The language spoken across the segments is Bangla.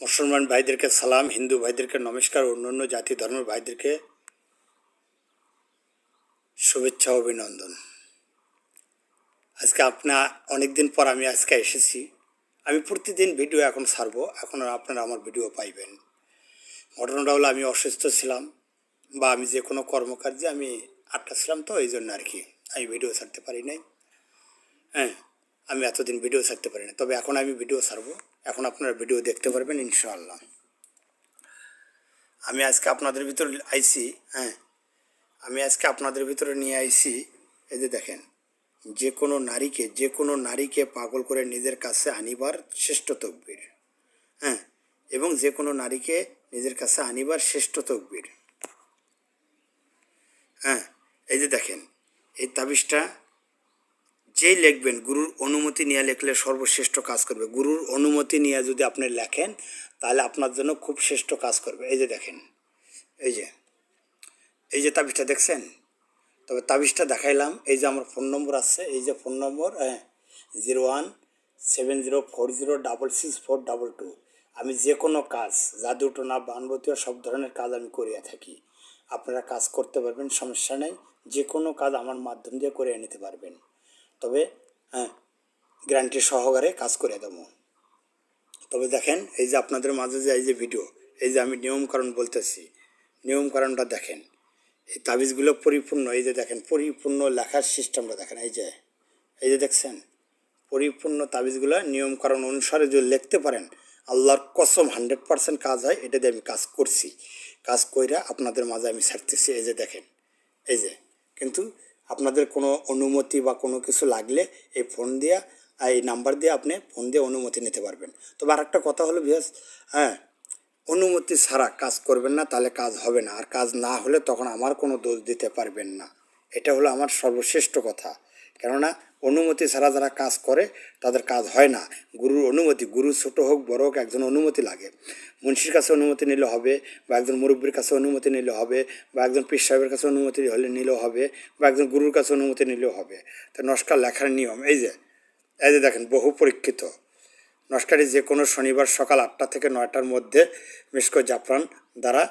মুসলমান ভাইদেরকে সালাম, হিন্দু ভাইদেরকে নমস্কার, অন্যান্য জাতি ধর্মের ভাইদেরকে শুভেচ্ছা, অভিনন্দন। আজকে আপনার অনেক দিন পর আমি আজকে এসেছি। আমি প্রতিদিন ভিডিও এখন ছাড়বো, এখন আপনারা আমার ভিডিও পাইবেন। ঘটনাটা হলো, আমি অসুস্থ ছিলাম বা আমি যে কোনো কর্মকার্যে আমি আটটা ছিলাম তো, এই জন্য আর কি আমি ভিডিও ছাড়তে পারি নাই। হ্যাঁ আমি এতদিন ভিডিও ছাড়তে পারি না তবে এখন আমি ভিডিও ছাড়বো। এখন আপনারা ভিডিও দেখতে পারবেন, ইনশাআল্লাহ। আমি আজকে আপনাদের ভিতরে আইছি হ্যাঁ আমি আজকে আপনাদের ভিতরে নিয়ে আইছি, এই যে দেখেন, যে কোনো নারীকে, যে কোনো নারীকে পাগল করে নিজের কাছে আনিবার শ্রেষ্ঠ তকবীর হ্যাঁ এবং যে কোনো নারীকে নিজের কাছে আনিবার শ্রেষ্ঠ তকবির। হ্যাঁ এই যে দেখেন, এই তাবিজটা যেই লিখবেন, গুরুর অনুমতি নিয়ে লিখলে সর্বশ্রেষ্ঠ কাজ করবে। গুরুর অনুমতি নিয়ে যদি আপনি লেখেন, তাহলে আপনার জন্য খুব শ্রেষ্ঠ কাজ করবে। এই যে দেখেন, এই যে এই যে তাবিজটা দেখছেন? তবে তাবিজটা দেখাইলাম। এই যে আমার ফোন নম্বর আছে, এই যে ফোন নম্বর হ্যাঁ zero one seven zero four zero double six four double two. আমি যে কোনো কাজ জাদুটোনা বানবতীয় সব ধরনের কাজ আমি করিয়া থাকি। আপনারা কাজ করতে পারবেন, সমস্যা নেই। যে কোনো কাজ আমার মাধ্যম দিয়ে করে নিতে পারবেন। তবে হ্যাঁ গ্যারান্টি সহকারে কাজ করে দেবো। তবে দেখেন, এই যে আপনাদের মাঝে যে এই যে ভিডিও এই যে আমি নিয়মকরণ বলতেছি, নিয়মকরণটা দেখেন, এই তাবিজগুলো পরিপূর্ণ, এই যে দেখেন, পরিপূর্ণ লেখার সিস্টেমটা দেখেন, এই যে এই যে দেখছেন, পরিপূর্ণ তাবিজগুলো নিয়মকরণ অনুসারে যদি লিখতে পারেন, আল্লাহর কসম হান্ড্রেড পার্সেন্ট কাজ হয়, এটা দিয়ে আমি কাজ করছি। কাজ কইরা আপনাদের মাঝে আমি ছাড়তেছি, এই যে দেখেন, এই যে, কিন্তু আপনাদের কোনো অনুমতি বা কোনো কিছু লাগলে এই ফোন দিয়া, এই নাম্বার দিয়ে আপনি ফোন দিয়ে অনুমতি নিতে পারবেন। তবে আর একটা কথা হলো বিয়াস হ্যাঁ অনুমতি ছাড়া কাজ করবেন না, তাহলে কাজ হবে না। আর কাজ না হলে তখন আমার কোনো দোষ দিতে পারবেন না। এটা হলো আমার সর্বশ্রেষ্ঠ কথা। কেননা অনুমতি ছাড়া যারা কাজ করে, তাদের কাজ হয় না। গুরুর অনুমতি, গুরু ছোট হোক, বড় হোক, একজন অনুমতি লাগে। মুন্সির কাছে অনুমতি নিলে হবে বা একজন মুরব্বীর কাছে অনুমতি নিলে হবে বা একজন পীর সাহেবের কাছে অনুমতি হলে নিলেও হবে বা একজন গুরুর কাছে অনুমতি নিলেও হবে। তো নস্কার লেখার নিয়ম, এই যে এই যে দেখেন, বহু পরীক্ষিত। নস্কারি যে কোনো শনিবার সকাল আটটা থেকে নয়টার মধ্যে মিসকো জাফরান দ্বারা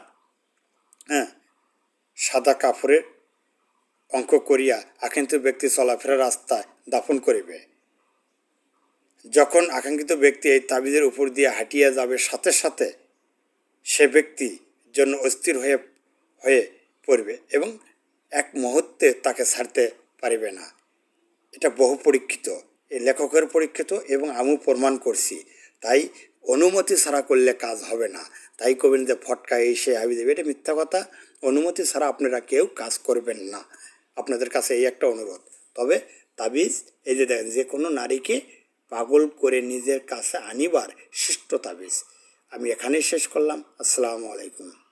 হ্যাঁ সাদা কাপড়ের অঙ্ক করিয়া আকাঙ্ক্ষিত ব্যক্তি চলাফেরা রাস্তায় দাফন করিবে। যখন আকাঙ্ক্ষিত ব্যক্তি এই তাবিজের উপর দিয়ে হাঁটিয়া যাবে, সাথে সাথে সে ব্যক্তি জন্য অস্থির হয়ে হয়ে পড়বে এবং এক মুহূর্তে তাকে ছাড়তে পারিবে না। এটা বহু পরীক্ষিত, এই লেখকের পরীক্ষিত এবং আমিও প্রমাণ করছি। তাই অনুমতি ছাড়া করলে কাজ হবে না। তাই কবেন যে ফটকা এসে হাবি দেবে, এটা মিথ্যা কথা। অনুমতি ছাড়া আপনারা কেউ কাজ করবেন না। আপনাদের কাছে এই একটা অনুরোধ। তবে তাবিজ, এই যে দেখেন, যে কোনো নারীকে পাগল করে নিজের কাছে আনিবার শিষ্ট তাবিজ। আমি এখানেই শেষ করলাম। আসসালামু আলাইকুম।